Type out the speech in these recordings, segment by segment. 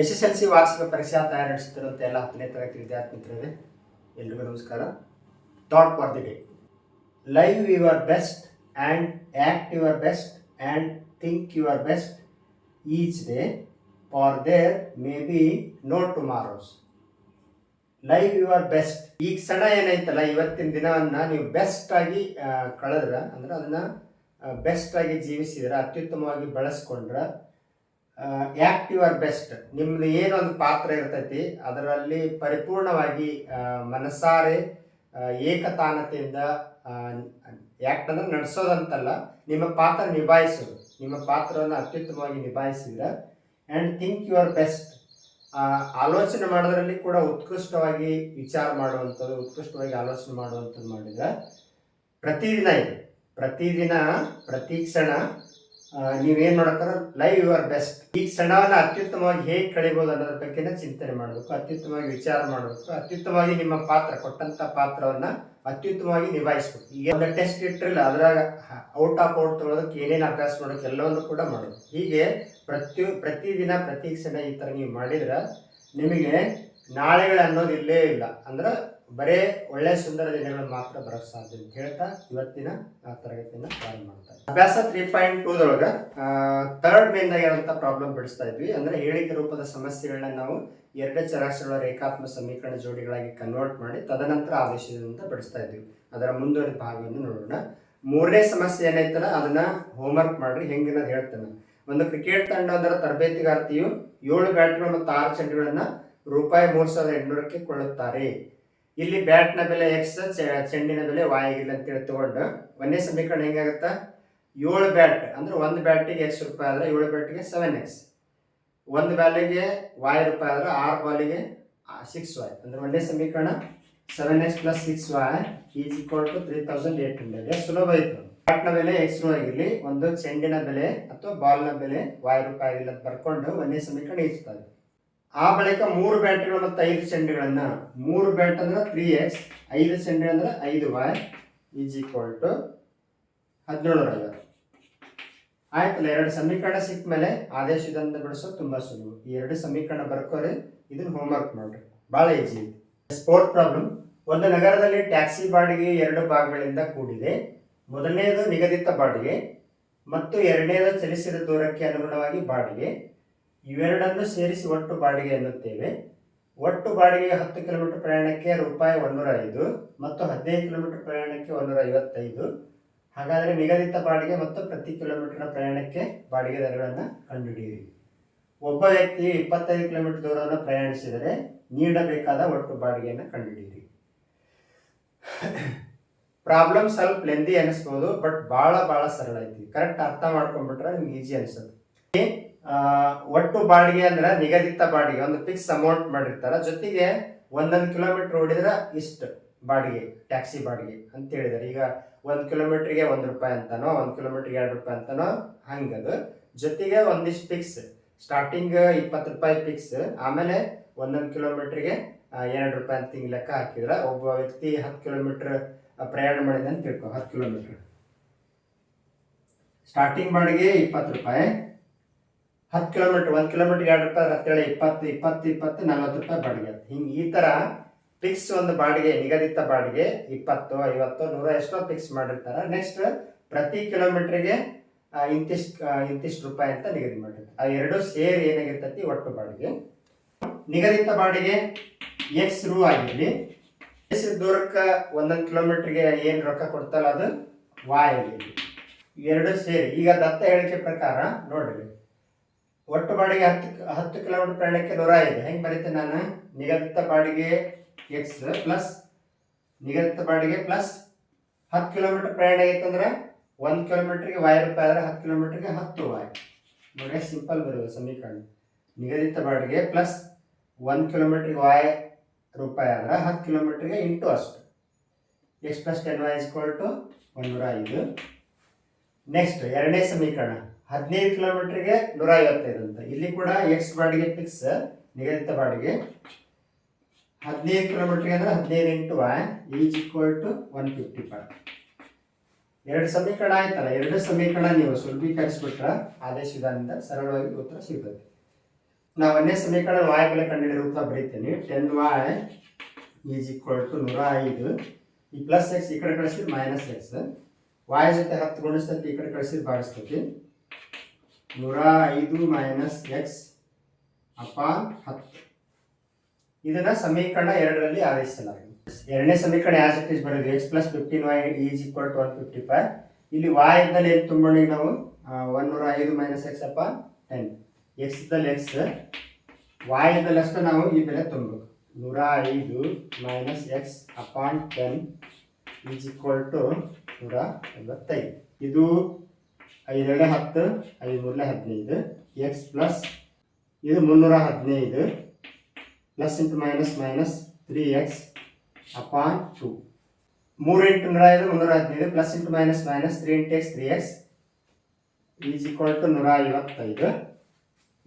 S S L C ವಾರ್ಷಿಕ ಪರೀಕ್ಷಾ ತಯಾರಿ ನಡೆಸುತ್ತಿರುವಂಥ ಎಲ್ಲ ಹತ್ತನೇ ತರಗತಿ ವಿದ್ಯಾರ್ಥಿ ಮಿತ್ರರೇ ಎಲ್ರಿಗೂ ನಮಸ್ಕಾರ. Thought for the day live your best and act your best and think your best each day for there may be no tomorrows live your best ಈಗ ಸಣ್ಣ ಏನೈತಲ್ಲ ಇವತ್ತಿನ ದಿನವನ್ನು ನೀವು ಬೆಸ್ಟ್ ಆಗಿ ಕಳೆದ್ರೆ, ಅಂದ್ರೆ ಅದನ್ನು ಬೆಸ್ಟ್ ಆಗಿ ಜೀವಿಸಿದ್ರ, ಅತ್ಯುತ್ತಮವಾಗಿ ಬಳಸ್ಕೊಂಡ್ರ ಆ್ಯಕ್ಟ್ ಯುವರ್ ಬೆಸ್ಟ್ ನಿಮ್ದು ಏನೊಂದು ಪಾತ್ರ ಇರ್ತೈತಿ, ಅದರಲ್ಲಿ ಪರಿಪೂರ್ಣವಾಗಿ ಮನಸಾರೆ ಏಕತಾನತೆಯಿಂದ ಆ್ಯಕ್ಟ್ ಅಂದ್ರೆ ನಡೆಸೋದಂತಲ್ಲ, ನಿಮ್ಮ ಪಾತ್ರ ನಿಭಾಯಿಸೋದು. ನಿಮ್ಮ ಪಾತ್ರವನ್ನು ಅತ್ಯುತ್ತಮವಾಗಿ ನಿಭಾಯಿಸಿದ್ರೆ ಆ್ಯಂಡ್ ಥಿಂಕ್ ಯುವರ್ ಬೆಸ್ಟ್ ಆಲೋಚನೆ ಮಾಡೋದ್ರಲ್ಲಿ ಕೂಡ ಉತ್ಕೃಷ್ಟವಾಗಿ ವಿಚಾರ ಮಾಡುವಂಥದ್ದು, ಉತ್ಕೃಷ್ಟವಾಗಿ ಆಲೋಚನೆ ಮಾಡುವಂಥದ್ದು ಮಾಡಿದ್ರೆ, ಪ್ರತಿದಿನ ಇದೆ. ಪ್ರತಿದಿನ ಪ್ರತಿ ಕ್ಷಣ ನೀವೇನ್ ನೋಡಕ್ಕಾರ ಲೈವ್ ಯುವರ್ ಬೆಸ್ಟ್ ಈ ಕ್ಷಣವನ್ನ ಅತ್ಯುತ್ತಮವಾಗಿ ಹೇಗೆ ಕಳಿಬೋದು ಅನ್ನೋದ್ರ ಬಗ್ಗೆನ ಚಿಂತನೆ ಮಾಡಬೇಕು, ಅತ್ಯುತ್ತಮವಾಗಿ ವಿಚಾರ ಮಾಡಬೇಕು, ಅತ್ಯುತ್ತಮವಾಗಿ ನಿಮ್ಮ ಪಾತ್ರ, ಕೊಟ್ಟಂತ ಪಾತ್ರವನ್ನ ಅತ್ಯುತ್ತಮವಾಗಿ ನಿಭಾಯಿಸ್ಬೇಕು. ಈಗ ಒಂದು ಟೆಸ್ಟ್ ಇಟ್ಟಿರಲಿಲ್ಲ ಅದ್ರಾಗ ಔಟ್ ಆಫ್ ಔಟ್ ತೊಗೊಳೋದಕ್ಕೆ ಏನೇನು ಅಭ್ಯಾಸ ಮಾಡೋಕೆ ಎಲ್ಲವನ್ನು ಕೂಡ ಮಾಡೋದು ಹೀಗೆ ಪ್ರತಿ ಪ್ರತಿದಿನ, ಪ್ರತಿ ಕ್ಷಣ ಈ ಥರ ನೀವು ಮಾಡಿದ್ರೆ ನಿಮಗೆ ನಾಳೆಗಳು ಅನ್ನೋದು ಇಲ್ಲೇ ಇಲ್ಲ. ಅಂದ್ರೆ ಬರೇ ಒಳ್ಳೆ ಸುಂದರ ದಿನಗಳು ಮಾತ್ರ ಬರೋಕ್ಕೆ ಸಾಧ್ಯ ಅಂತ ಹೇಳ್ತಾ ಇವತ್ತಿನ ಆ, ತರಗತಿಯನ್ನ ಪ್ರಾರಂಭ ಮಾಡ್ತಾರೆ ಅಭ್ಯಾಸ ತ್ರೀ ಪಾಯಿಂಟ್ ಟೂದೊಳಗ ಮೇನ್ದಾಗ ಇರುವಂತ ಪ್ರಾಬ್ಲಮ್ ಬಿಡಿಸ್ತಾ ಇದ್ವಿ. ಅಂದ್ರೆ ಹೇಳಿಕೆ ರೂಪದ ಸಮಸ್ಯೆಗಳನ್ನ ನಾವು ಎರಡು ಚರಾಕ್ಷರಗಳ ರೇಖಾತ್ಮಕ ಸಮೀಕರಣ ಜೋಡಿಗಳಾಗಿ ಕನ್ವರ್ಟ್ ಮಾಡಿ ತದನಂತರ ಆದೇಶದಿಂದ ಬಿಡಿಸ್ತಾ ಇದ್ವಿ. ಅದರ ಮುಂದುವರಿದ ಭಾಗವನ್ನು ನೋಡೋಣ. ಮೂರನೇ ಸಮಸ್ಯೆ ಏನೈತಲ್ಲ ಅದನ್ನ ಹೋಮ್ವರ್ಕ್ ಮಾಡ್ರಿ ಹೆಂಗಿನದು ಹೇಳ್ತೇನೆ. ಒಂದು ಕ್ರಿಕೆಟ್ ಅದರ ತರಬೇತಿಗಾರ್ತಿಯು ಏಳು ಬ್ಯಾಟ್ಗಳು ಮತ್ತು ಆರು ಚೆಂಡುಗಳನ್ನು ರೂಪಾಯಿ ಮೂರ್ ಸಾವಿರದ ಎಂಟುನೂರಕ್ಕೆ ಕೊಳ್ಳುತ್ತಾರೆ. ಇಲ್ಲಿ ಬ್ಯಾಟ್ನ ಬೆಲೆ ಎಕ್ಸ್ ಚೆಂಡಿನ ಬೆಲೆ ವಾಯ್ ಅಂತ ಅಂತೇಳಿ ತಗೊಂಡು, ಒಂದೇ ಸಮೀಕರಣ ಹೆಂಗಾಗುತ್ತಾ ಏಳು ಬ್ಯಾಟ್ ಅಂದ್ರೆ ಒಂದು ಬ್ಯಾಟಿಗೆ ಎಕ್ಸ್ ರೂಪಾಯಿ ಆದ್ರೆ ಏಳು ಬ್ಯಾಟಿಗೆ ಸೆವೆನ್ ಎಕ್ಸ್ ಒಂದು ಬ್ಯಾಲಿಗೆ ವಾಯ್ ರೂಪಾಯಿ ಆದ್ರೆ ಆರು ಬಾಲಿಗೆ ಸಿಕ್ಸ್ ವಾಯ್ ಅಂದ್ರೆ ಒಂದೇ ಸಮೀಕರಣ seven x plus six y is equal to three thousand eight hundred ಸುಲಭ ಇತ್ತು ಬ್ಯಾಟ್ನ ಬೆಲೆ ಎಕ್ಸ್ ಆಗಿರಲಿ, ಒಂದು ಚೆಂಡಿನ ಬೆಲೆ ಅಥವಾ ಬಾಲ್ನ ಬೆಲೆ ವಾಯ್ ರೂಪಾಯಿ ಆಗಿಲ್ಲ ಅಂತ ಬರ್ಕೊಂಡು ಒಂದೇ ಸಮೀಕರಣ ಇರ್ತದೆ ಆ ಬಳಿಕ ಮೂರು ಬ್ಯಾಟ್ಗಳು ಮತ್ತು ಐದು ಚೆಂಡುಗಳನ್ನ ಮೂರು ಬ್ಯಾಟ್ ಅಂದ್ರೆ ತ್ರೀ ಎಕ್ಸ್ ಐದು ಚೆಂಡು ಅಂದ್ರೆ ಐದು ವಾಯ್ ಈಸ್ ಈಕ್ವಲ್ ಟು ಹದಿನೇಳು ಐವತ್ತು ಆಯ್ತಲ್ಲ, ಎರಡು ಸಮೀಕರಣ ಸಿಕ್ಕ ಮೇಲೆ ಆದೇಶದಿಂದ ಬಿಡಿಸೋದು ತುಂಬಾ ಸುಲಭ. ಈ ಎರಡು ಸಮೀಕರಣ ಬರ್ಕೋರಿ, ಇದನ್ನ ಹೋಮ್ವರ್ಕ್ ಮಾಡ್ರಿ. ಭಾಳ ಈಜಿ ಸ್ಪೋರ್ಟ್ ಪ್ರಾಬ್ಲಮ್ ಒಂದು ನಗರದಲ್ಲಿ ಟ್ಯಾಕ್ಸಿ ಬಾಡಿಗೆ ಎರಡು ಭಾಗಗಳಿಂದ ಕೂಡಿದೆ. ಮೊದಲನೆಯದು ನಿಗದಿತ ಬಾಡಿಗೆ, ಮತ್ತು ಎರಡನೇದು ಚಲಿಸಿದ ದೂರಕ್ಕೆ ಅನುಗುಣವಾಗಿ ಬಾಡಿಗೆ. ಇವೆರಡನ್ನು ಸೇರಿಸಿ ಒಟ್ಟು ಬಾಡಿಗೆ ಎನ್ನುತ್ತೇವೆ. ಒಟ್ಟು ಬಾಡಿಗೆ ಹತ್ತು ಕಿಲೋಮೀಟರ್ ಪ್ರಯಾಣಕ್ಕೆ ರೂಪಾಯಿ ಒಂದೂರ ಐದು ಮತ್ತು ಹದಿನೈದು ಕಿಲೋಮೀಟರ್ ಪ್ರಯಾಣಕ್ಕೆ ಒಂದೂರ ಐವತ್ತೈದು ಹಾಗಾದರೆ ನಿಗದಿತ ಬಾಡಿಗೆ ಮತ್ತು ಪ್ರತಿ ಕಿಲೋಮೀಟರ್ನ ಪ್ರಯಾಣಕ್ಕೆ ಬಾಡಿಗೆ ದರಗಳನ್ನು ಕಂಡುಹಿಡಿಯಿರಿ. ಒಬ್ಬ ವ್ಯಕ್ತಿಯು ಇಪ್ಪತ್ತೈದು ಕಿಲೋಮೀಟರ್ ದೂರವನ್ನು ಪ್ರಯಾಣಿಸಿದರೆ ನೀಡಬೇಕಾದ ಒಟ್ಟು ಬಾಡಿಗೆಯನ್ನು ಕಂಡುಹಿಡಿಯಿರಿ. ಪ್ರಾಬ್ಲಮ್ ಸ್ವಲ್ಪ ಲೆಂದಿ ಅನಿಸ್ಬೋದು ಬಟ್ ಭಾಳ ಭಾಳ ಸರಳ ಐತಿ. ಕರೆಕ್ಟ್ ಅರ್ಥ ಮಾಡ್ಕೊಂಡ್ಬಿಟ್ರೆ ನಿಮ್ಗೆ ಈಜಿ ಅನಿಸುತ್ತೆ. ಒಟ್ಟು ಬಾಡಿಗೆ ಅಂದ್ರೆ ನಿಗದಿತ ಬಾಡಿಗೆ, ಒಂದು ಫಿಕ್ಸ್ ಅಮೌಂಟ್ ಮಾಡಿರ್ತಾರ. ಜೊತೆಗೆ ಒಂದೊಂದು ಕಿಲೋಮೀಟರ್ ಓಡಿದ್ರೆ ಇಷ್ಟು ಬಾಡಿಗೆ ಟ್ಯಾಕ್ಸಿ ಬಾಡಿಗೆ ಅಂತ ಹೇಳಿದಾರೆ. ಈಗ ಒಂದು ಕಿಲೋಮೀಟ್ರಿಗೆ ಒಂದು ರೂಪಾಯಿ ಅಂತಾನೋ, ಒಂದು ಕಿಲೋಮೀಟ್ರಿಗೆ ಎರಡು ರೂಪಾಯಿ ಅಂತಾನೋ, ಹಂಗದು. ಜೊತೆಗೆ ಒಂದಿಷ್ಟು ಫಿಕ್ಸ್ ಸ್ಟಾರ್ಟಿಂಗ್ ಇಪ್ಪತ್ತು ರೂಪಾಯಿ ಫಿಕ್ಸ್ ಆಮೇಲೆ ಒಂದೊಂದು ಕಿಲೋಮೀಟ್ರಿಗೆ ಎರಡು ರೂಪಾಯಿ ಅಂತ ಹಿಂಗೆ ಲೆಕ್ಕ ಹಾಕಿದ್ರೆ ಒಬ್ಬ ವ್ಯಕ್ತಿ ಹತ್ತು ಕಿಲೋಮೀಟರ್ ಪ್ರಯಾಣ ಮಾಡಿದೆ ಅಂತ ತಿಳ್ಕೊ, ಹತ್ತು ಕಿಲೋಮೀಟರ್ ಸ್ಟಾರ್ಟಿಂಗ್ ಬಾಡಿಗೆ ಇಪ್ಪತ್ತು ರೂಪಾಯಿ. ಹತ್ತು ಕಿಲೋಮೀಟ್ರ್, ಒಂದು ಕಿಲೋಮೀಟ್ರ್ ಎರಡು ರೂಪಾಯಿ ಹತ್ತೇಳಿ ಇಪ್ಪತ್ತು ಇಪ್ಪತ್ತು ಇಪ್ಪತ್ತು, ನಲ್ವತ್ತು ರೂಪಾಯಿ ಬಾಡಿಗೆ ಹಿಂಗೆ ಈ ಥರ ಫಿಕ್ಸ್ ಒಂದು ಬಾಡಿಗೆ, ನಿಗದಿತ ಬಾಡಿಗೆ, ಇಪ್ಪತ್ತು, ಐವತ್ತು, ನೂರ, ಎಷ್ಟೋ ಫಿಕ್ಸ್ ಮಾಡಿರ್ತಾರೆ. ನೆಕ್ಸ್ಟ್ ಪ್ರತಿ ಕಿಲೋಮೀಟ್ರಿಗೆ ಇಂತಿಷ್ಟು ಇಂತಿಷ್ಟು ರೂಪಾಯಿ ಅಂತ ನಿಗದಿ ಮಾಡಿರ್ತಾರೆ. ಆ ಎರಡು ಸೇರಿ ಏನಾಗಿರ್ತೈತಿ? ಒಟ್ಟು ಬಾಡಿಗೆ. ನಿಗದಿತ ಬಾಡಿಗೆ ಎಕ್ಸ್ ರೂ ಆಗಿರಲಿ ಎಸ್ ದೂರಕ್ಕೆ ಒಂದೊಂದು ಕಿಲೋಮೀಟ್ರಿಗೆ ಏನು ರೊಕ್ಕ ಕೊಡ್ತಲ್ಲ ಅದು ವಾಯ್ ಆಗಿರಲಿ. ಎರಡು ಸೇರಿ, ಈಗ ದತ್ತ ಹೇಳಿಕೆ ಪ್ರಕಾರ ನೋಡ್ರಿ. ಒಟ್ಟು ಬಾಡಿಗೆ ಹತ್ತು ಹತ್ತು ಕಿಲೋಮೀಟರ್ ಪ್ರಯಾಣಕ್ಕೆ ನೂರ ಐದು ಹೆಂಗೆ ಬರೀತೀನಿ ನಾನು? ನಿಗದಿತ ಬಾಡಿಗೆ ಎಕ್ಸ್ ಪ್ಲಸ್ ನಿಗದಿತ ಬಾಡಿಗೆ ಪ್ಲಸ್ ಹತ್ತು ಕಿಲೋಮೀಟರ್ ಪ್ರಯಾಣ ಐತಂದ್ರೆ ಒಂದು ಕಿಲೋಮೀಟ್ರಿಗೆ ವಾಯ್ ರೂಪಾಯಿ ಆದರೆ ಹತ್ತು ಕಿಲೋಮೀಟ್ರಿಗೆ ಹತ್ತು ವಾಯ್ ನೋಡಿ ಸಿಂಪಲ್ ಬರುವ ಸಮೀಕರಣ. ನಿಗದಿತ ಬಾಡಿಗೆ ಪ್ಲಸ್ ಒಂದು ಕಿಲೋಮೀಟ್ರಿಗೆ ವಾಯ್ ರೂಪಾಯಿ ಆದ್ರೆ ಹತ್ತು ಕಿಲೋಮೀಟ್ರಿಗೆ ಇಂಟು ಅಷ್ಟು. ಎಕ್ಸ್ ಪ್ಲಸ್ ಟೆನ್ ವಾಯ್ ಒಂದು ನೂರ ಐದು. ನೆಕ್ಸ್ಟ್ ಎರಡನೇ ಸಮೀಕರಣ. ಹದಿನೈದು ಕಿಲೋಮೀಟ್ರಿಗೆ ನೂರ ಐವತ್ತೈದು ಅಂತ. ಇಲ್ಲಿ ಕೂಡ ಎಕ್ಸ್ ಬಾಡಿಗೆ ಫಿಕ್ಸ್ ನಿಗದಿತ ಬಾಡಿಗೆ. ಹದಿನೈದು ಕಿಲೋಮೀಟ್ರಿಗೆ ಅಂದ್ರೆ ಹದಿನೈದು into is equal to one fifty five ಎರಡು ಸಮೀಕರಣ ಆಯ್ತಲ್ಲ, ಎರಡು ಸಮೀಕರಣ ನೀವು ಸುಲಭೀಕರಿಸ್ಬಿಟ್ರೆ ಆದೇಶ ವಿಧಾನದಿಂದ ಸರಳವಾಗಿ ಉತ್ತರ ಸಿಗ್ತದೆ. ನಾವು ಒಂದೇ ಸಮೀಕರಣ ವಾಯ್ ಬೆಲೆ ಕಂಡುಹಿಡಿಯುತ್ತಾ ಬರೀತೀನಿ. Ten y is equal to ನೂರ ಐದು. ಈ ಪ್ಲಸ್ ಎಕ್ಸ್ ಈ ಕಡೆ ಕಳಿಸಿದ್ರೆ ಮೈನಸ್ ಎಕ್ಸ್ ವಾಯ್ ಜೊತೆ ಹತ್ತು ಗುಣಿಸ್ತೈತಿ ಈ ಕಡೆ ಕಳಿಸಿದ್ರೆ ಭಾಗಿಸ್ತೈತಿ ನೂರ ಐದು ಮೈನಸ್ ಎಕ್ಸ್ ಅಪಾನ್ ಹತ್ತು. ಇದನ್ನ ಸಮೀಕರಣ ಎರಡರಲ್ಲಿ ಆದೇಶಿಸಲಾಗಿದೆ ಎರಡನೇ ಸಮೀಕರಣ ಯಾವ ಇಸ್ ಬರೋದು x plus fifteen y is equal to one fifty five ಇಲ್ಲಿ ವಾಯ್ ಇದ್ದಲ್ಲಿ ಏನು ತುಂಬೋಣ ನಾವು? ಒನ್ ನೂರ ಐದು minus x upon ten x ಇದ್ದಲ್ಲಿ ಎಕ್ಸ್ ವಾಯ್ ಇದ್ದಲ್ಲಿ ಅಷ್ಟು ನಾವು ಈ ಬೆಲೆ ತುಂಬಬೇಕು. ನೂರ ಐದು minus x upon ten is equal to ನೂರ ಐವತ್ತೈದು ಇದು ಐದೆರಡೆ ಹತ್ತು ಐದು ಮೂರಲೆ ಹದಿನೈದು ಎಕ್ಸ್ ಪ್ಲಸ್ ಇದು ಮುನ್ನೂರ ಹದಿನೈದು plus into minus minus three x upon two ಮೂರು ಇಂಟು ನೂರ ಐದು ಮುನ್ನೂರ ಹದಿನೈದು plus into minus minus three into x three x is equal to ನೂರ ಐವತ್ತೈದು.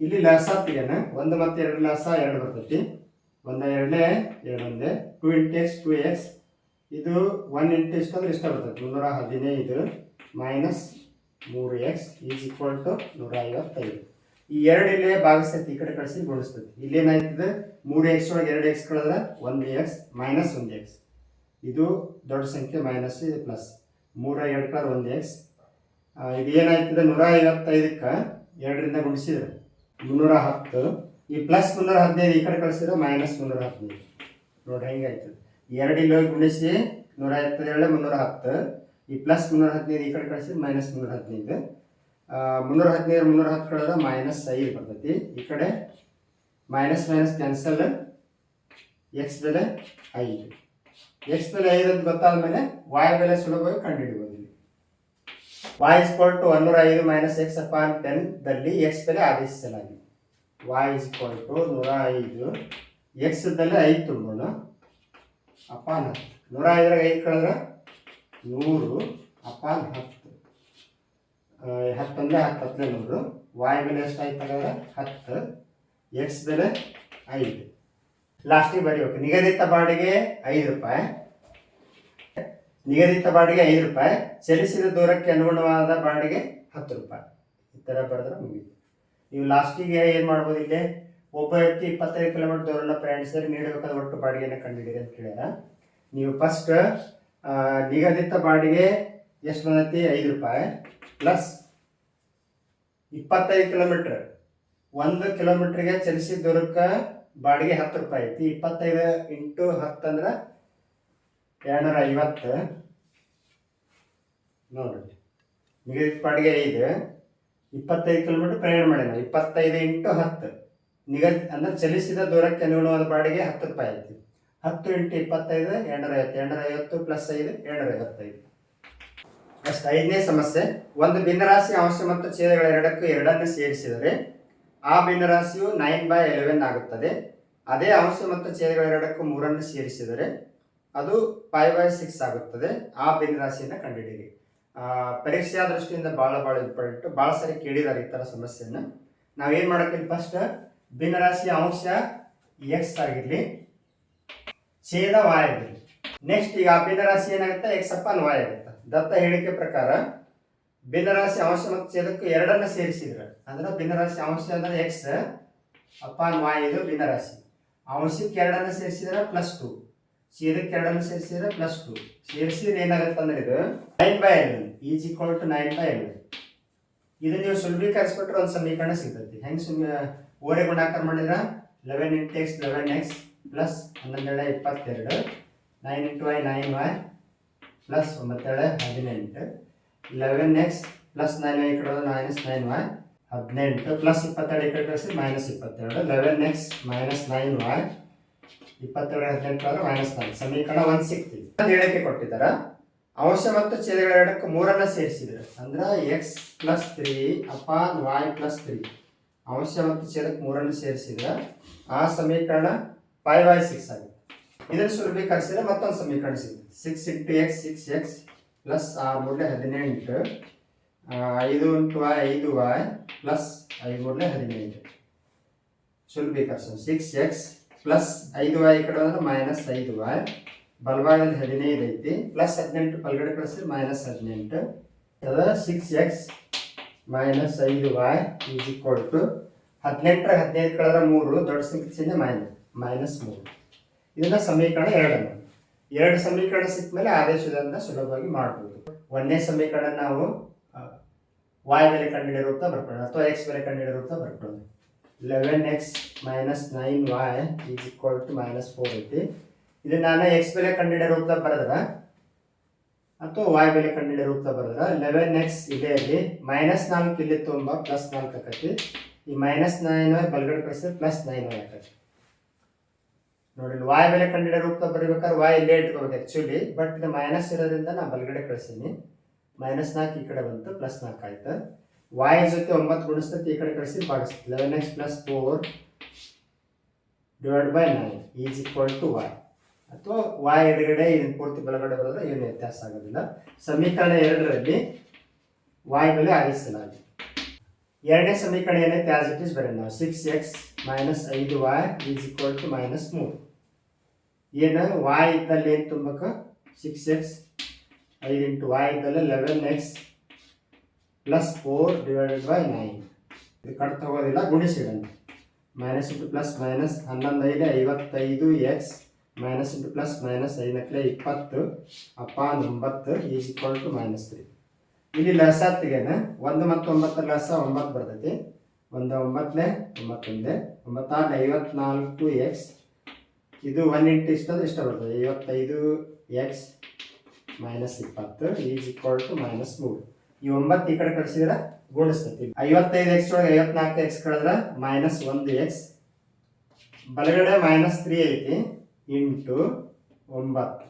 ಇಲ್ಲಿ ಲಸ ತೆಗೆನ ಒಂದು ಮತ್ತು ಎರಡು ಲಸ ಎರಡು ಬರ್ತೈತಿ. ಒಂದು ಎರಡನೇ ಎರಡು ಒಂದೇ two into x two x ಇದು ಒನ್ ಇಂಟು ಇಷ್ಟು ಅಂದ್ರೆ ಇಷ್ಟ ಬರ್ತೈತಿ, ಮುನ್ನೂರ ಹದಿನೈದು ಮೈನಸ್ ಮೂರು ಎಕ್ಸ್ ಈಸ್ ಈಕ್ವಲ್ ಟು ನೂರ ಐವತ್ತೈದು. ಈ ಎರಡು ಇಲ್ಲೇ ಭಾಗಿಸ್ತೈತಿ ಈ ಕಡೆ ಕಳಿಸಿ ಗುಣಿಸ್ತೈತಿ ಇಲ್ಲೇನಾಯ್ತದೆ? ಮೂರು ಎಕ್ಸ್ ಒಳಗೆ ಎರಡು ಎಕ್ಸ್ ಕಳೆದ್ರೆ ಒಂದು ಎಕ್ಸ್ ಮೈನಸ್ ಒಂದು ಎಕ್ಸ್ ಇದು ದೊಡ್ಡ ಸಂಖ್ಯೆ ಮೈನಸ್ ಇದು ಪ್ಲಸ್ ಮೂರ ಎರಡು ಕಳೆದ್ರೆ ಒಂದು ಎಕ್ಸ್ ಇದು ಏನಾಯ್ತದೆ? ನೂರ ಐವತ್ತೈದಕ್ಕೆ ಎರಡರಿಂದ ಗುಣಿಸಿದ್ರೆ ಮುನ್ನೂರ ಹತ್ತು. ಈ ಪ್ಲಸ್ ಮುನ್ನೂರ ಹದಿನೈದು ಈ ಕಡೆ ಕಳಿಸಿದ್ರೆ ಮೈನಸ್ ಮುನ್ನೂರ ಹದಿನೈದು. ನೋಡಿ ಹೆಂಗಾಯ್ತದೆ. ಎರಡು ಇಲ್ಲಿ ಹೋಗಿ ಗುಣಿಸಿ ನೂರ ಐವತ್ತೇಳು ಮುನ್ನೂರ ಹತ್ತು. ಈ ಪ್ಲಸ್ ಮುನ್ನೂರ ಹದಿನೈದು ಈ ಕಡೆ ಕಳಿಸಿದ್ರೆ ಮೈನಸ್ ಮುನ್ನೂರ ಹದಿನೈದು ಮುನ್ನೂರ ಹದಿನೈದು ಮುನ್ನೂರ ಹತ್ತು ಕಳೆದ್ರೆ ಮೈನಸ್ ಐದು ಬರ್ತೈತಿ. ಈ ಕಡೆ ಮೈನಸ್ ಮೈನಸ್ ಕ್ಯಾನ್ಸಲ್ ಎಕ್ಸ್ ಬೆಲೆ ಐದು. ಎಕ್ಸ್ ಬೆಲೆ ಐದು ಅಂತ ಗೊತ್ತಾದ ಮೇಲೆ ವಾಯ್ ಬೆಲೆ ಸುಲಭವಾಗಿ ಕಂಡುಹಿಡಿಬೋದು. ವಾಯ್ ಇಸ್ಕ್ವಲ್ ಟು ಒನ್ನೂರ ಐದು ಮೈನಸ್ ಎಕ್ಸ್ ಅಪಾನ್ ಟೆನ್ ದಲ್ಲಿ ಎಕ್ಸ್ ಬೆಲೆ ಆದೇಶಿಸಲಾಗಿದೆ. ವಾಯ್ ಇಸ್ಕ್ವಲ್ ಟು ನೂರ ಐದು ಎಕ್ಸ್ ದಲ್ಲಿ ಐದು ತುಂಬೋಣ. ಅಪಾನ್ ನೂರ ಐದರಾಗ ಐದು ಕಳೆದ್ರೆ ನೂರು ಅಪಾನ್ ಹತ್ತು. ಹತ್ತೊಂದೇ ಹತ್ತು ಹತ್ತನೇ ನೂರು. ವಾಯ್ ಬೆಲೆ ಎಷ್ಟಾಯ್ತು ಹಾಗಾದ್ರೆ ಹತ್ತು. ಎಕ್ಸ್ ಬೆಲೆ ಐದು. ಲಾಸ್ಟಿಗೆ ಬರೀಬೇಕು. ನಿಗದಿತ ಬಾಡಿಗೆ ಐದು ರೂಪಾಯಿ. ನಿಗದಿತ ಬಾಡಿಗೆ ಐದು ರೂಪಾಯಿ. ಚಲಿಸಿದ ದೂರಕ್ಕೆ ಅನುಗುಣವಾದ ಬಾಡಿಗೆ ಹತ್ತು ರೂಪಾಯಿ. ಈ ಥರ ಬರೆದ್ರೆ ಮುಗಿತು. ನೀವು ಲಾಸ್ಟಿಗೆ ಏನು ಮಾಡ್ಬೋದು ಇಲ್ಲಿ? ಒಬ್ಬ ವ್ಯಕ್ತಿ ಇಪ್ಪತ್ತೈದು ಕಿಲೋಮೀಟರ್ ದೂರನ ಪ್ರಯಾಣಿಸಿದರೆ ನೀಡಬೇಕಾದ ಒಟ್ಟು ಬಾಡಿಗೆಯನ್ನು ಕಂಡುಹಿಡಿಯಿರಿ ಅಂತ ಕೇಳ್ಯಾರ. ನೀವು ಫಸ್ಟ್ ನಿಗದಿತ ಬಾಡಿಗೆ ಎಷ್ಟು ಬಂದೈತಿ? ಐದು ರೂಪಾಯಿ. ಪ್ಲಸ್ ಇಪ್ಪತ್ತೈದು ಕಿಲೋಮೀಟ್ರ್ ಒಂದು ಕಿಲೋಮೀಟ್ರಿಗೆ ಚಲಿಸಿದ ದೂರಕ್ಕೆ ಬಾಡಿಗೆ ಹತ್ತು ರೂಪಾಯಿ ಐತಿ. ಇಪ್ಪತ್ತೈದು ಇಂಟು ಹತ್ತು ಅಂದ್ರೆ ಎರಡುನೂರ ಐವತ್ತು ನೋಡ್ರಿ. ನಿಗದಿತ ಬಾಡಿಗೆ ಐದು. ಇಪ್ಪತ್ತೈದು ಕಿಲೋಮೀಟ್ರ್ ಪ್ರಯಾಣ ಮಾಡ್ಯಾನ ಇಪ್ಪತ್ತೈದು ಇಂಟು ಹತ್ತು. ನಿಗದಿ ಅಂದ್ರೆ ಚಲಿಸಿದ ದೂರಕ್ಕೆ ಅನುಗುಣವಾದ ಬಾಡಿಗೆ ಹತ್ತು ರೂಪಾಯಿ ಐತಿ. ಹತ್ತು ಇಂಟು ಇಪ್ಪತ್ತೈದು ಎರಡರ ಐವತ್ತು. ಎರಡರ ಐವತ್ತು ಪ್ಲಸ್ ಐದು ಎರಡರ ಐವತ್ತೈದು. ನೆಕ್ಸ್ಟ್ ಐದನೇ ಸಮಸ್ಯೆ. ಒಂದು ಭಿನ್ನರಾಶಿ ಅಂಶ ಮತ್ತು ಛೇದಗಳ ಎರಡಕ್ಕೂ ಎರಡನ್ನು ಸೇರಿಸಿದರೆ ಆ ಭಿನ್ನರಾಶಿಯು ನೈನ್ ಬೈ ಎಲೆವೆನ್ ಆಗುತ್ತದೆ. ಅದೇ ಅಂಶ ಮತ್ತು ಛೇದಗಳ ಎರಡಕ್ಕೂ ಮೂರನ್ನು ಸೇರಿಸಿದರೆ ಅದು ಫೈವ್ ಬೈ ಸಿಕ್ಸ್ ಆಗುತ್ತದೆ. ಆ ಭಿನ್ನರಾಶಿಯನ್ನು ಕಂಡುಹಿಡಿಯಿರಿ. ಆ, ಪರೀಕ್ಷೆಯ ದೃಷ್ಟಿಯಿಂದ ಭಾಳ ಭಾಳ ಇಂಪಾರ್ಟೆಂಟ್. ಭಾಳ ಸರಿ ಕೇಳಿದ್ದಾರೆ ಈ ಥರ ಸಮಸ್ಯೆಯನ್ನು. ನಾವೇನು ಮಾಡೋಕ್ಕಿಲ್ಲ ಫಸ್ಟ್ ಭಿನ್ನರಾಶಿಯ ಅಂಶ ಎಕ್ಸ್ ಆಗಿರಲಿ ಛೇದ ವಾಯ ಆಗಿರಲಿ ನೆಕ್ಸ್ಟ್ ಈಗ ಆ ಭಿನ್ನರಾಶಿ ಏನಾಗುತ್ತೆ? ಎಕ್ಸ್ ಅಪ್ಪನ್ ವಾಯ್ ಆಗುತ್ತೆ ದತ್ತ ಹೇಳಿಕೆ ಪ್ರಕಾರ ಭಿನ್ನರಾಶಿ ಅಂಶ ಮತ್ತು ಛೇದಕ್ಕೂ ಎರಡನ್ನ ಸೇರಿಸಿದ್ರೆ. ಅಂದ್ರೆ ಭಿನ್ನರಾಶಿ ಅಂಶ ಅಂದ್ರೆ ಎಕ್ಸ್ ಅಪಾನ್ ವಾಯ್ ಇದು ಭಿನ್ನರಾಶಿ. ಅಂಶಕ್ಕೆ ಎರಡನ್ನ ಸೇರಿಸಿದ್ರೆ ಪ್ಲಸ್ ಟು ಛೇದಕ್ಕೆ ಎರಡನ್ನ ಸೇರಿಸಿದ್ರೆ ಪ್ಲಸ್ ಟು ಸೇರಿಸಿದ್ರೆ ಏನಾಗುತ್ತೆ ಅಂದ್ರೆ ಇದು nine by eleven is equal to nine by eleven ಇದು ನೀವು ಸುಲಭೀಕರಿಸ್ಬಿಟ್ರೆ ಒಂದು ಸಮೀಕರಣ ಸಿಗ್ತೈತಿ. ಹೆಂಗೆ ಸುಮ್ಮನೆ ಓರೆ ಗುಣಾಕಾರ ಮಾಡಿದ್ರೆ? Eleven into x eleven x plus ಹನ್ನೊಂದೇಳೆ ಇಪ್ಪತ್ತೆರಡು nine into y nine y plus ಒಂಬತ್ತೇಳೆ ಹದಿನೆಂಟು eleven x plus nine y ಕಡೆ ಮೈನಸ್ ನೈನ್ ವೈ ಹದಿನೆಂಟು ಪ್ಲಸ್ ಇಪ್ಪತ್ತೆರಡು ಈ ಕಡೆ ಕಳಿಸಿ ಮೈನಸ್ ಇಪ್ಪತ್ತೆರಡು eleven x minus nine y ಇಪ್ಪತ್ತೆರಡು ಹದಿನೆಂಟು ಆದರೆ ಮೈನಸ್ ನೈನ್ ಸಮೀಕರಣ ಒಂದು ಸಿಕ್ತಿದೆ ಅದು ಹೇಳಿಕೆ ಕೊಟ್ಟಿದ್ದಾರೆ. ಅಂಶ ಮತ್ತು ಛೇದಗಳ ಎರಡಕ್ಕೆ ಮೂರನ್ನು ಸೇರಿಸಿದ್ರೆ ಅಂದ್ರೆ x plus three upon y plus three ಅಂಶ ಮತ್ತು ಛೇದಕ್ಕೆ ಮೂರನ್ನು ಸೇರಿಸಿದ್ರೆ ಆ ಸಮೀಕರಣ ಫೈವ್ ಬೈ ಸಿಕ್ಸ್ ಆಗಿದೆ. ಇದನ್ನು ಸುಲಭೀಕರಿಸಿದ್ರೆ ಮತ್ತೊಂದು ಸಮೀಕರಣ ಸಿಗುತ್ತೆ. Six into x six x plus ಆರು ಮೂರಲೆ ಹದಿನೆಂಟು ಐದು ಇಂಟು ವೈ ಐದು ವಾಯ್ ಪ್ಲಸ್ ಐದು ಮೂರಲೆ ಹದಿನೆಂಟು. ಸುಲಭೀಕರಿಸೋಣ ಸಿಕ್ಸ್ ಎಕ್ಸ್ ಪ್ಲಸ್ ಐದು ವಾಯ್ ಈ ಕಡೆ ಅಂದ್ರೆ ಮೈನಸ್ ಐದು ವಾಯ್ ಬಲಭಾಗದಲ್ಲಿ ಹದಿನೈದು ಐತಿ. ಪ್ಲಸ್ ಹದಿನೆಂಟು ಬಲಗಡೆ ಕಳಿಸಿದ್ರೆ ಮೈನಸ್ ಹದಿನೆಂಟು. ಅದ ಸಿಕ್ಸ್ ಎಕ್ಸ್ ಮೈನಸ್ ಐದು ವಾಯ್ ಈಸ್ ಈಕ್ವಲ್ ಟು ಹದಿನೆಂಟರ ಹದಿನೈದು ಕಳೆದ್ರೆ ಮೂರು, ದೊಡ್ಡ ಸಂಖ್ಯೆ ಚಿಹ್ನೆ ಮೈನಸ್ ಮೈನಸ್ ಮೂರು. ಇದನ್ನ ಸಮೀಕರಣ ಎರಡನ್ನು. ಎರಡು ಸಮೀಕರಣ ಸಿಕ್ಕ ಮೇಲೆ ಆದೇಶದನ್ನ ಸುಲಭವಾಗಿ ಮಾಡ್ಬೋದು. ಒಂದನೇ ಸಮೀಕರಣ ನಾವು ವಾಯ್ ಬೆಲೆ ಕಂಡುಹಿಡಿಯುತ್ತಾ ಬರ್ಕೊಳ್ಳೋಣ. ಅಥವಾ ಎಕ್ಸ್ ಬೆಲೆ ಕಂಡುಹಿಡಿಯುತ್ತಾ ಬರ್ಕೊಳ್ಳೋಣ. Eleven x minus nine y is equal to minus four ಐತಿ ಇದು ನಾನು ಎಕ್ಸ್ ಬೆಲೆ ಕಂಡುಹಿಡಿಯುತ್ತಾ ಬರೆದ್ರ, ಅಥವಾ ವಾಯ್ ಬೆಲೆ ಕಂಡುಹಿಡಿಯುತ್ತಾ ಬರೆದ್ರ ಲೆವೆನ್ ಎಕ್ಸ್ ಇದೆ ಅಲ್ಲಿ. ಮೈನಸ್ ನಾಲ್ಕು ಇಲ್ಲಿ ತುಂಬ ಪ್ಲಸ್ ನಾಲ್ಕು ಆಕತಿ. ಈ ಮೈನಸ್ ನೈನ್ ವೈ ಬಲ್ಗಡೆ ಕಳಿಸಿದ್ರೆ ಪ್ಲಸ್ ನೈನ್ ವೈ ಆಕತಿ. ನೋಡಿ ವಾಯ್ ಮೇಲೆ ಕಂಡಿಡ ರೂಪ ಬರೀಬೇಕಾದ್ರೆ ವಾಯ್ ಇಲ್ಲೇ ಇಟ್ಕೋಬೇಕು ಆ್ಯಕ್ಚುಲಿ ಬಟ್ ಇದು ಮೈನಸ್ ಇರೋದ್ರಿಂದ ನಾನು ಬಲಗಡೆ ಕಳಿಸ್ತೀನಿ. ಮೈನಸ್ ನಾಲ್ಕು ಈ ಕಡೆ ಬಂತು ಪ್ಲಸ್ ನಾಲ್ಕು ಆಯ್ತು. ವಾಯ್ ಜೊತೆ ಒಂಬತ್ತು ಗುಣಿಸ್ತೈತಿ, ಈ ಕಡೆ ಕಳಿಸಿ ಭಾಗಿಸ್ತು eleven x plus four divide by nine is equal to y ಅಥವಾ ವಾಯ್ ಎಡಗಡೆ ಏನು ಪೂರ್ತಿ ಬಲಗಡೆ ಬರೋದ್ರೆ ಏನು ವ್ಯತ್ಯಾಸ ಆಗೋದಿಲ್ಲ. ಸಮೀಕರಣ ಎರಡರಲ್ಲಿ ವಾಯ್ ಮೇಲೆ ಆರಿಸಲಾಗಿದೆ. ಎರಡನೇ ಸಮೀಕರಣ ಏನೈತೆ? ಆಸ್ ಇಟ್ ಇಸ್ ಬರೋಣ ನಾವು ಸಿಕ್ಸ್ ಎಕ್ಸ್ ಮೈನಸ್ ಐದು y is equal to minus ಮೂರು. ಏನು? ವಾಯ್ ಇದ್ದಲ್ಲಿ ಏನು ತುಂಬಕ್ಕೆ ಸಿಕ್ಸ್ ಎಕ್ಸ್ ಐದು ಇಂಟು ವಾಯ್ ಇದ್ದಲ್ಲಿ eleven x plus four divided by nine ಇದು ಕಟ್ ತಗೋದಿಲ್ಲ ಗುಣಿಸಿಡೋಣ ಮೈನಸ್ ಇಂಟು ಪ್ಲಸ್ ಮೈನಸ್ ಹನ್ನೊಂದು ಐದು ಐವತ್ತೈದು x minus into plus minus ಐದಕ್ಕೆ ಇಪ್ಪತ್ತು ಅಪಾನ್ ಒಂಬತ್ತು is equal to minus three ಇಲ್ಲಿ ಲಸ ತೆಗೆನ ಒಂದು ಮತ್ತು ಒಂಬತ್ತು ಲಸ ಒಂಬತ್ತು ಬರ್ತೈತಿ. ಒಂದು ಒಂಬತ್ತನೇ, ಒಂಬತ್ತೊಂದೇ ಒಂಬತ್ತಾರು ಐವತ್ನಾಲ್ಕು ಎಕ್ಸ್ ಇದು ಒನ್ ಇಂಟು ಇಷ್ಟು ಅಂದ್ರೆ ಇಷ್ಟ ಬರ್ತದೆ. ಐವತ್ತೈದು ಎಕ್ಸ್ ಮೈನಸ್ ಇಪ್ಪತ್ತು ಈಸ್ ಈಕ್ವಲ್ ಟು ಮೈನಸ್ ಮೂರು. ಈ ಒಂಬತ್ತು ಈ ಕಡೆ ಕಳಿಸಿದ್ರೆ ಗುಣಿಸ್ತತಿ. ಐವತ್ತೈದು ಎಕ್ಸ್ ಒಳಗೆ ಐವತ್ನಾಲ್ಕು ಎಕ್ಸ್ ಕಳೆದ್ರೆ ಮೈನಸ್ ಒಂದು ಎಕ್ಸ್ ಬಲಗಡೆ ಮೈನಸ್ ತ್ರೀ ಐತಿ. ಇಂಟು ಒಂಬತ್ತು.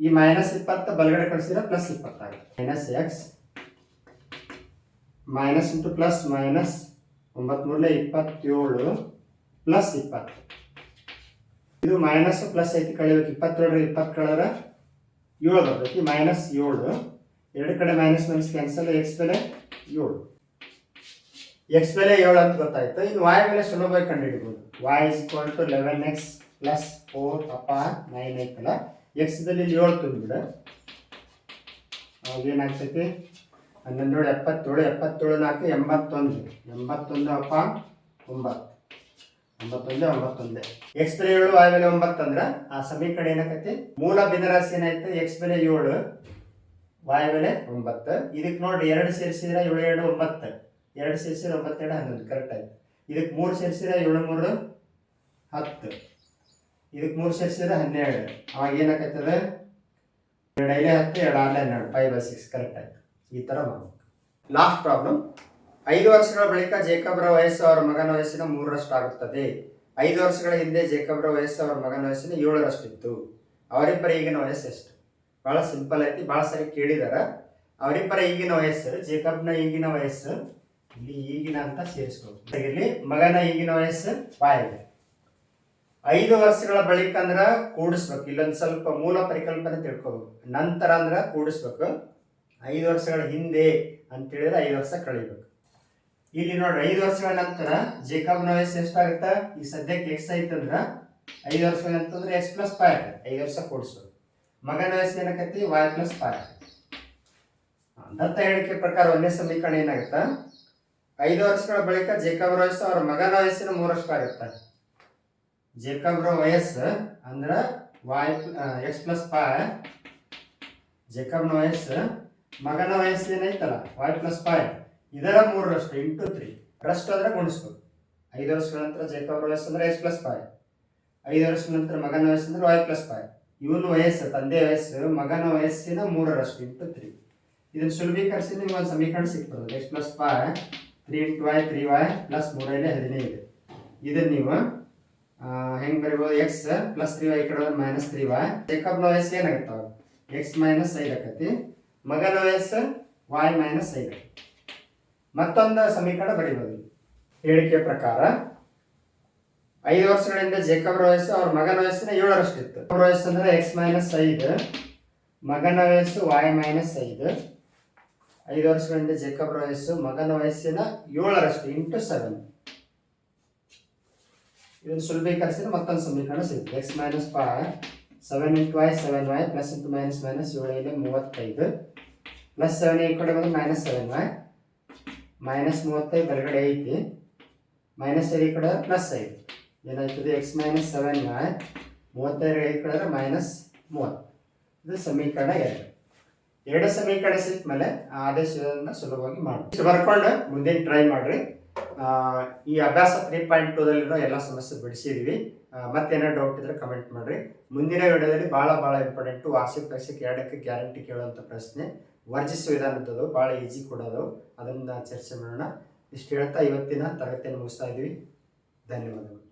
ಈ ಮೈನಸ್ ಇಪ್ಪತ್ತು ಬಲಗಡೆ ಕಳಿಸಿದ್ರೆ plus ಇಪ್ಪತ್ತಾಗುತ್ತೆ minus x minus into plus minus ಒಂಬತ್ಮೂರಲೆ ಇಪ್ಪತ್ತೇಳು. ಪ್ಲಸ್ ಇಪ್ಪತ್ತು. ಇದು ಮೈನಸ್ ಪ್ಲಸ್ ಐತಿ ಕಳಿಬೇಕು ಇಪ್ಪತ್ತೇಳರ ಇಪ್ಪತ್ತು ಕಳೆದ್ರ ಏಳು ಬರ್ತೈತಿ ಮೈನಸ್ ಏಳು. ಎರಡು ಕಡೆ ಮೈನಸ್ ಮೈನಸ್ ಕ್ಯಾನ್ಸಲ್ ಎಕ್ಸ್ ಬೆಲೆ ಏಳು. ಎಕ್ಸ್ ಬೆಲೆ ಏಳು ಅಂತ ಗೊತ್ತಾಯ್ತು. ಇನ್ನು ವಾಯ್ ಬೆಲೆ ಸುಲಭವಾಗಿ ಕಂಡುಹಿಡಿಬೋದು. Y is equal to eleven x plus four upon nine ಐತಲ್ಲ ಎಕ್ಸ್ದಲ್ಲಿ ದಲ್ಲಿ ಏಳು ತುಂಬಿಡ ಏನಾಗ್ತೈತಿ? ಹನ್ನೊಂದೇಳು ಎಪ್ಪತ್ತೇಳು ಎಪ್ಪತ್ತೇಳು ನಾಲ್ಕು ಎಂಬತ್ತೊಂದು. ಎಂಬತ್ತೊಂದು ಅಪ ಒಂಬತ್ತು. ಒಂಬತ್ತೊಂದೇ ಒಂಬತ್ತೊಂದು ಎಕ್ಸ್ ಬೆಲೆ ಏಳು ವಾಯ್ ಬೆಲೆ ಒಂಬತ್ತು ಅಂದ್ರೆ ಆ ಸಮೀಕರಣ ಏನಾಕತಿ ಮೂಲ ಭಿನ್ನರಾಶಿ ಏನಾಯ್ತು ಎಕ್ಸ್ ಬೆಲೆ ಏಳು ವಾಯ್ ಬೆಲೆ ಒಂಬತ್ತು. ಇದಕ್ಕೆ ನೋಡ್ರಿ, ಎರಡು ಸೇರಿಸಿದ್ರೆ ಏಳು, ಎರಡು, ಒಂಬತ್ತು. ಎರಡು ಸೇರಿಸಿದ್ರೆ ಒಂಬತ್ತೆರಡು ಹನ್ನೊಂದು ಕರೆಕ್ಟ್ ಆಯ್ತು. ಇದಕ್ಕೆ ಮೂರು ಸೇರಿಸಿದ್ರೆ ಏಳು, ಮೂರು, ಹತ್ತು. ಇದಕ್ಕೆ ಮೂರು ಸೇರಿಸಿದ್ರೆ ಹನ್ನೆರಡು. ಅವಾಗ ಏನಾಕೈತದ ಎರಡು ಐದೇ ಹತ್ತು, ಎರಡು ಆರ್ಲೆ ಹನ್ನೆರಡು ಫೈವ್ ಬೈ ಸಿಕ್ಸ್ ಕರೆಕ್ಟ್ ಆಯ್ತು. ಈ ಥರ ಮಾಡ್ಬೇಕು. ಲಾಸ್ಟ್ ಪ್ರಾಬ್ಲಮ್ ಐದು ವರ್ಷಗಳ ಬಳಿಕ ಜೇಕಬ್ರ ವಯಸ್ಸು ಅವರ ಮಗನ ವಯಸ್ಸಿನ ಮೂರರಷ್ಟು ಆಗುತ್ತದೆ ಐದು ವರ್ಷಗಳ ಹಿಂದೆ ಜೇಕಬ್ರ ವಯಸ್ಸು ಅವರ ಮಗನ ವಯಸ್ಸಿನ ಏಳರಷ್ಟಿತ್ತು. ಅವರಿಬ್ಬರ ಈಗಿನ ವಯಸ್ಸು ಎಷ್ಟು ಭಾಳ ಸಿಂಪಲ್ ಐತಿ ಭಾಳ ಸರಿ ಕೇಳಿದಾರ. ಅವರಿಬ್ಬರ ಈಗಿನ ವಯಸ್ಸು ಜೇಕಬ್ನ ಈಗಿನ ವಯಸ್ಸು ಇಲ್ಲಿ ಈಗಿನ ಅಂತ ಸೇರಿಸ್ಕೊಳ್ತೀವಿ ಮಗನ ಈಗಿನ ವಯಸ್ಸು ಬಾಯಿದೆ ಐದು ವರ್ಷಗಳ ಬಳಿಕ ಅಂದ್ರ ಕೂಡಿಸ್ಬೇಕು. ಇಲ್ಲೊಂದು ಸ್ವಲ್ಪ ಮೂಲ ಪರಿಕಲ್ಪನೆ ತಿಳ್ಕೊಬೇಕು. ನಂತರ ಅಂದ್ರ ಕೂಡಿಸ್ಬೇಕು. ಐದು ವರ್ಷಗಳ ಹಿಂದೆ ಅಂತ ಹೇಳಿದ್ರೆ ಐದು ವರ್ಷ ಕಳಿಬೇಕು. ಇಲ್ಲಿ ನೋಡ್ರಿ, ಐದು ವರ್ಷಗಳ ನಂತರ ಜೇಕಬ್ನ ವಯಸ್ಸು ಎಷ್ಟಾಗುತ್ತಾ? ಈ ಸದ್ಯಕ್ಕೆ ಎಕ್ಸ್ ಐತಂದ್ರ ಐದು ವರ್ಷಗಳ ಅಂತಂದ್ರೆ ಎಕ್ಸ್ ಪ್ಲಸ್ ಫೈ ಐದು ವರ್ಷ ಕೂಡಿಸ್ಬೇಕು ಮಗನ ವಯಸ್ಸು ಏನಾಕತಿ ವಾಯ್ ಪ್ಲಸ್ ಫೈ ದತ್ತ ಹೇಳಿಕೆ ಪ್ರಕಾರ ಒಂದೇ ಸಮೀಕರಣ ಏನಾಗುತ್ತಾ? ಐದು ವರ್ಷಗಳ ಬಳಿಕ ಜೇಕಬ್ರ ವಯಸ್ಸು ಅವರ ಮಗನ ವಯಸ್ಸಿನ ಮೂರಷ್ಟು ಆಗುತ್ತೆ? ಜೇಕಬ್ರ ವಯಸ್ಸು ಅಂದ್ರ ವಾಯ್ ಎಕ್ಸ್ ಪ್ಲಸ್ ಫೈ ಜೇಕಬ್ನ ವಯಸ್ಸು ಮಗನ ವಯಸ್ಸು ಏನೈತಲ್ಲ ವಾಯ್ ಪ್ಲಸ್ ಫೈ ಇದರ ಮೂರರಷ್ಟು ಇಂಟು ತ್ರೀ. ರಷ್ಟು ಅಂದ್ರೆ ಗುಣಿಸ್ಬೇಕು ಐದು ವರ್ಷಗಳ ನಂತರ ಜೇಕಬ್ ವಯಸ್ಸು ಅಂದ್ರೆ ಎಸ್ ಪ್ಲಸ್ ಫೈವ್ ಐದು ವರ್ಷದ ನಂತರ ಮಗನ ವಯಸ್ಸು ಅಂದ್ರೆ ವೈ ಪ್ಲಸ್ ಫೈವ್ ಇವನು ವಯಸ್ಸು, ತಂದೆ ವಯಸ್ಸು, ಮಗನ ವಯಸ್ಸಿನ ಮೂರರಷ್ಟು ಇಂಟು ತ್ರೀ. ಇದನ್ನು ಸುಲಭೀಕರಿಸಿ ನಿಮ್ಗೆ ಒಂದು ಸಮೀಕರಣ ಸಿಗ್ತದೆ. X plus five three into y, three y plus ಮೂರೈದು ಹದಿನೈದು. ಇದನ್ನ ನೀವು ಹೆಂಗೆ ಬರಿಬೋದು? ಎಕ್ಸ್ ಪ್ಲಸ್ ತ್ರೀ ವೈ ಕಡೆ ಮೈನಸ್ ತ್ರೀ ವೈ. ಜೇಕಬ್ನ ವಯಸ್ಸು ಏನಾಗುತ್ತೆ ಎಕ್ಸ್ ಮೈನಸ್ ಐದು ಆಕತಿ. ಮಗನ ವಯಸ್ಸು ವಾಯ್ ಮೈನಸ್ ಐದು. ಮತ್ತೊಂದು ಸಮೀಕರಣ ಬರೀಬೋದು. ಹೇಳಿಕೆ ಪ್ರಕಾರ, ಐದು ವರ್ಷಗಳಿಂದ ಜೇಕಬ್ರ ವಯಸ್ಸು ಅವ್ರ ಮಗನ ವಯಸ್ಸಿನ ಏಳರಷ್ಟಿತ್ತು. ಅವ್ರ ವಯಸ್ಸು ಅಂದ್ರೆ ಎಕ್ಸ್ ಮೈನಸ್ ಐದು, ಮಗನ ವಯಸ್ಸು ವಾಯ್ ಮೈನಸ್ ಐದು ಐದು ವರ್ಷಗಳಿಂದ ಜೇಕಬ್ರ ವಯಸ್ಸು ಮಗನ ವಯಸ್ಸಿನ ಏಳರಷ್ಟು ಇಂಟು ಸೆವೆನ್ ಇದನ್ನು ಸುಲಭೀಕರಿಸಿದ್ರೆ ಮತ್ತೊಂದು ಸಮೀಕರಣ ಸಿಗುತ್ತೆ. X minus five seven into y seven y plus into minus minus ಏಳು ಐದು ಮೂವತ್ತೈದು ಪ್ಲಸ್ ಸೆವೆನ್ ಈ ಕಡೆ ಬಂದು ಮೈನಸ್ ಸೆವೆನ್ ವೈ ಮೈನಸ್ ಮೂವತ್ತೈದು ಬರಗಡೆ ಐತಿ. ಮೈನಸ್ ಐದು ಈ ಕಡೆ ಪ್ಲಸ್ ಐದು. ಏನಾಯ್ತದೆ? ಎಕ್ಸ್ ಮೈನಸ್ ಸೆವೆನ್ ಮೂವತ್ತೈದು ಐದು ಕಡೆ ಮೈನಸ್ ಮೂವತ್ತು. ಇದು ಸಮೀಕರಣ ಎರಡು. ಎರಡು ಸಮೀಕರಣ ಸಿಕ್ಕ ಮೇಲೆ ಆ ಆದೇಶವನ್ನು ಸುಲಭವಾಗಿ ಮಾಡಿ ಇಷ್ಟು ಬರ್ಕೊಂಡು ಮುಂದಿನ ಟ್ರೈ ಮಾಡಿರಿ. ಈ ಅಭ್ಯಾಸ ತ್ರೀ ಪಾಯಿಂಟ್ ಟೂದಲ್ಲಿರೋ ಎಲ್ಲ ಸಮಸ್ಯೆ ಬಿಡಿಸಿದ್ವಿ. ಮತ್ತೇನೋ ಡೌಟ್ ಇದ್ರೆ ಕಮೆಂಟ್ ಮಾಡಿರಿ. ಮುಂದಿನ ವಿಡಿಯೋದಲ್ಲಿ ಭಾಳ ಭಾಳ ಇಂಪಾರ್ಟೆಂಟು ವಾರ್ಷಿಕ ಪರೀಕ್ಷೆಗೆ ಎರಡಕ್ಕೆ ಗ್ಯಾರಂಟಿ ಕೇಳುವಂಥ ಪ್ರಶ್ನೆ. ವರ್ಜಿಸುವ ವಿಧಾನದ್ದು ಭಾಳ ಈಜಿ ಕೊಡೋದು. ಅದನ್ನು ಚರ್ಚೆ ಮಾಡೋಣ. ಇಷ್ಟು ಹೇಳ್ತಾ ಇವತ್ತಿನ ತರಗತಿಯನ್ನು ಮುಗಿಸ್ತಾ ಇದ್ದೀವಿ. ಧನ್ಯವಾದಗಳು.